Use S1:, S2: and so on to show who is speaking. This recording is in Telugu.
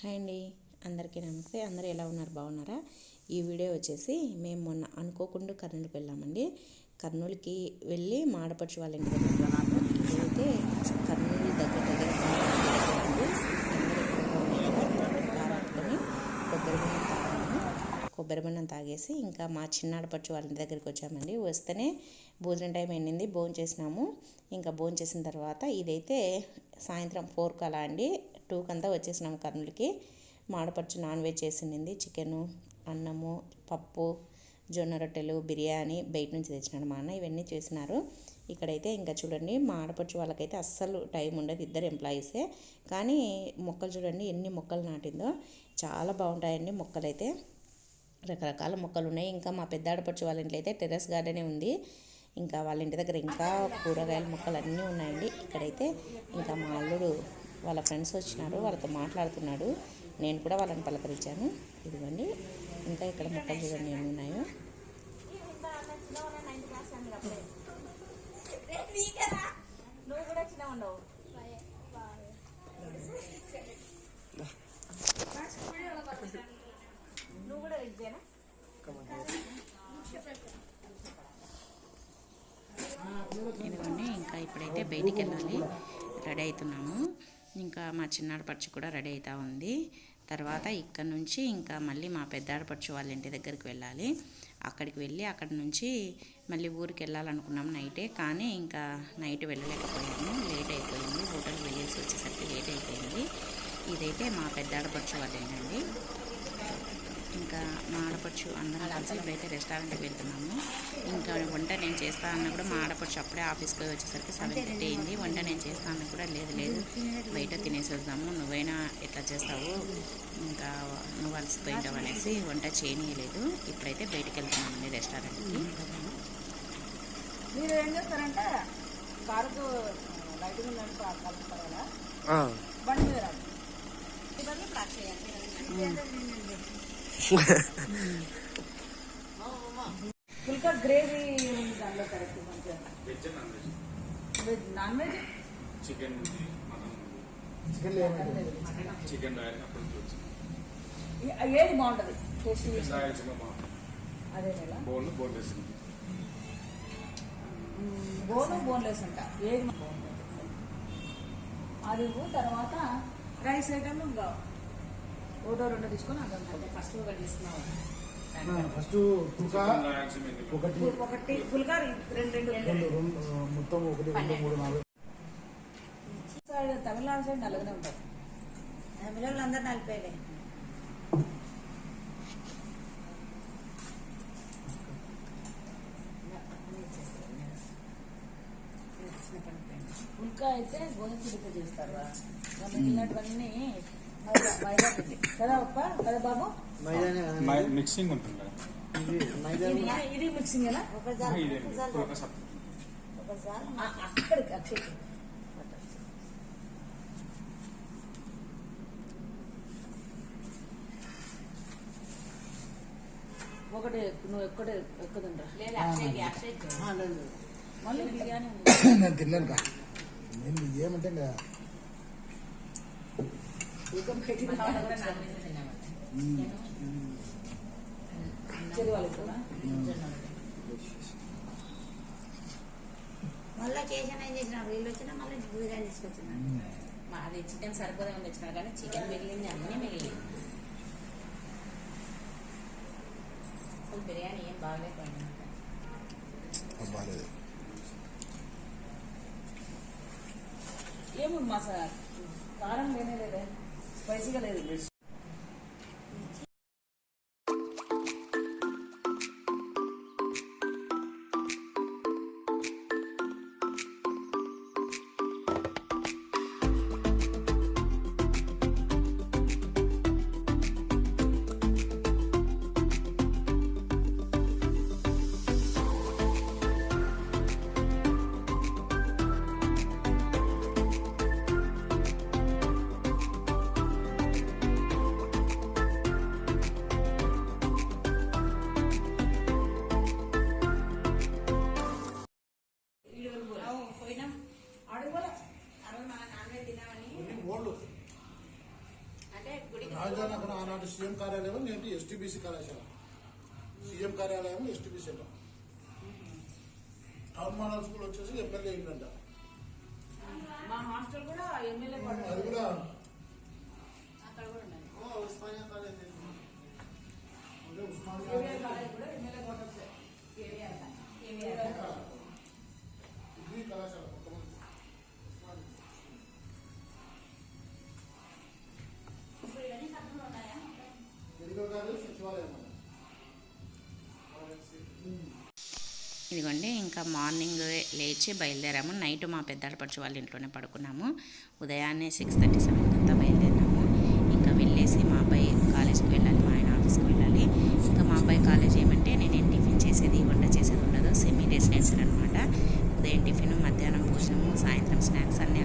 S1: హాయ్ అండి. అందరికీ నమస్తే. అందరూ ఎలా ఉన్నారు? బాగున్నారా? ఈ వీడియో వచ్చేసి మేము మొన్న అనుకోకుండా కర్నూలుకి వెళ్ళామండి. కర్నూలుకి వెళ్ళి మాడపడుచు వాళ్ళ ఇంటి దగ్గర ఉన్నాము ఇదైతే కర్నూలు దగ్గర దగ్గర కారాడుకొని కొబ్బరి బొన్నం తాగాము కొబ్బరి తాగేసి ఇంకా మా చిన్నాడపడుచు వాళ్ళ ఇంటి దగ్గరికి వచ్చామండి. వస్తేనే భోజనం టైం ఎండింది భోజనం చేసినాము ఇంకా భోజనం చేసిన తర్వాత ఇదైతే సాయంత్రం ఫోర్కి అలా అండి. టూకి అంతా వచ్చేసినాం కర్నూలుకి మాడపడుచు నాన్ వెజ్ చేసింది. చికెను అన్నము పప్పు జొన్న రొట్టెలు బిర్యానీ బయట నుంచి తెచ్చినాడు మా అన్న. ఇవన్నీ చేసినారు. ఇక్కడైతే ఇంకా చూడండి మా ఆడపడుచు వాళ్ళకైతే అస్సలు టైం ఉండదు ఇద్దరు ఎంప్లాయీసే. కానీ మొక్కలు చూడండి ఎన్ని మొక్కలు నాటిందో. చాలా బాగుంటాయండి మొక్కలైతే. రకరకాల మొక్కలు ఉన్నాయి. ఇంకా మా పెద్ద ఆడపడుచు వాళ్ళ ఇంట్లో అయితే టెర్రస్ గార్డెనే ఉంది. ఇంకా వాళ్ళ ఇంటి దగ్గర ఇంకా కూరగాయల మొక్కలు అన్నీ ఉన్నాయండి. ఇక్కడైతే ఇంకా మా అల్లుడు వాళ్ళ ఫ్రెండ్స్ వచ్చినారు వాళ్ళతో మాట్లాడుతున్నాడు. నేను కూడా వాళ్ళని పలకరించాను. ఇదిగోండి ఇంకా ఇక్కడ మొక్కలు చూడండి ఏమి ఉన్నాయో.
S2: నువ్వు కూడా
S1: ఇదిగోండి ఇంకా ఇప్పుడైతే బయటికి వెళ్ళాలి. రెడీ అవుతున్నాము. ఇంకా మా చిన్నాడపడుచు కూడా రెడీ అవుతూ ఉంది. తర్వాత ఇక్కడ నుంచి ఇంకా మళ్ళీ మా పెద్దాడపడుచు వాళ్ళ ఇంటి దగ్గరికి వెళ్ళాలి. అక్కడికి వెళ్ళి అక్కడి నుంచి మళ్ళీ ఊరికి వెళ్ళాలనుకున్నాం నైటే కానీ ఇంకా నైట్ వెళ్ళలేకపోయాము. లేట్ అయిపోయింది. హోటల్కి వెళ్ళేసి వచ్చేసరికి లేట్ అయిపోయింది. ఇదైతే మా పెద్దాడపడుచు వాళ్ళ ఏంటండి ఇంకా మా ఆడపడుచు అందరం కలిసి ఇప్పుడైతే రెస్టారెంట్కి వెళ్తున్నాము. ఇంకా వంట నేను చేస్తా అన్న కూడా మా ఆడపడుచు అప్పుడే ఆఫీస్కి పోయి వచ్చేసరికి సెవెన్ థర్టీ అయింది. వంట నేను చేస్తా అన్న కూడా లేదు లేదు. బయట తినేసి వద్దాము. నువ్వైనా ఎట్లా చేస్తావు? ఇంకా నువ్వు అలసిపోయింటావు అనేసి వంట చేయనీయలేదు. ఇప్పుడైతే బయటికి వెళ్తున్నామండి రెస్టారెంట్కి.
S2: మీరు ఏం చేస్తారంటే కారుకు లైటింగ్ కలుపుతారు బండి మీద చేయాలి పుల్కా గ్రేవీ ఉంది దానిలో కరెక్ట్ మంచిగా. Veg non veg?
S3: చికెన్ ఉంది మటన్ ఉంది.
S4: చికెన్
S3: చికెన్ వచ్చింది
S2: ఏది బాగుంటది?
S3: చికెన్
S2: అదే
S3: బోన్ బోన్లెస్
S2: బోను బోన్లెస్ అంట. ఏది బాగుంటుంది? అది తర్వాత రైస్ ఐటమ్ ఇంకా. ఒకటో రెండో తీసుకొని ఫస్ట్ ఒకటి తీసుకున్నావు?
S4: ఫస్ట్
S3: ఉంది
S4: ఒకటి
S2: ఒకటి పుల్కా రెండు రెండు.
S4: మొత్తం ఒకటి రెండు మూడు నాలుగు.
S2: సైడ్ తమిళనాడు సైడ్ నల్లగానే ఉంటారు.
S5: తమిళోళ్ళు అందరు నలిపేలే
S2: పుల్కా అయితే గోధుమ పిండితో చేస్తారు ఇంకా మిగిలినటువన్నీ
S3: మిక్సింగ్ ఉంటుంది.
S4: ఇది
S2: మిక్సింగ్ అక్కడికి అక్కడికి ఒకటి నువ్వు ఎక్కడే ఎక్కదుండ్రా
S4: ఆ, లేదు, లేదు.
S2: మళ్ళీ బిర్యానీ
S4: నేను తిన్నాను కా నేను ఏమంటే ఇంకా
S2: ఇంకా బయటికి చెరువాలి కూడా
S5: మళ్ళీ చేసిన ఏం చేసిన? వీళ్ళు వచ్చినా మళ్ళీ బిర్యానీ తీసుకొచ్చినారు
S1: మాది చికెన్ సరిపోదా తెచ్చినారు కానీ చికెన్ మిగిలింది అన్నీ మిగిలింది. అసలు బిర్యానీ ఏం బాగలేకపోయింది
S4: బాగాలేదు
S2: ఏముంది మసా కారం లేనే లేదే. స్పైసీగా లేదు.
S4: రాజధాని అక్కడ ఆనాటి సీఎం కార్యాలయం నేటి ఎస్టీబీసీ కళాశాల. సీఎం కార్యాలయం ఎస్టీబీసీ అంట. టౌన్ మోడల్ స్కూల్ వచ్చేసి ఎమ్మెల్యే
S2: ఎమ్మెల్యే
S4: అది కూడా
S1: ఇదిగోండి ఇంకా మార్నింగ్ లేచి బయలుదేరాము. నైట్ మా పెద్దాడపడుచు వాళ్ళ ఇంట్లోనే పడుకున్నాము. ఉదయాన్నే సిక్స్ థర్టీ సెవెన్ అంతా బయలుదేరినాము. ఇంకా వెళ్ళేసి మా అబ్బాయి కాలేజీకి వెళ్ళాలి మా ఆయన ఆఫీస్కి వెళ్ళాలి. ఇంకా మా అబ్బాయి కాలేజ్ ఏమంటే నేనేం టిఫిన్ చేసేది వంట చేసేది ఉండదు. సెమీ రెసిడెన్షియల్ అనమాట. ఉదయం టిఫిన్ మధ్యాహ్నం భోజనము సాయంత్రం స్నాక్స్ అన్నీ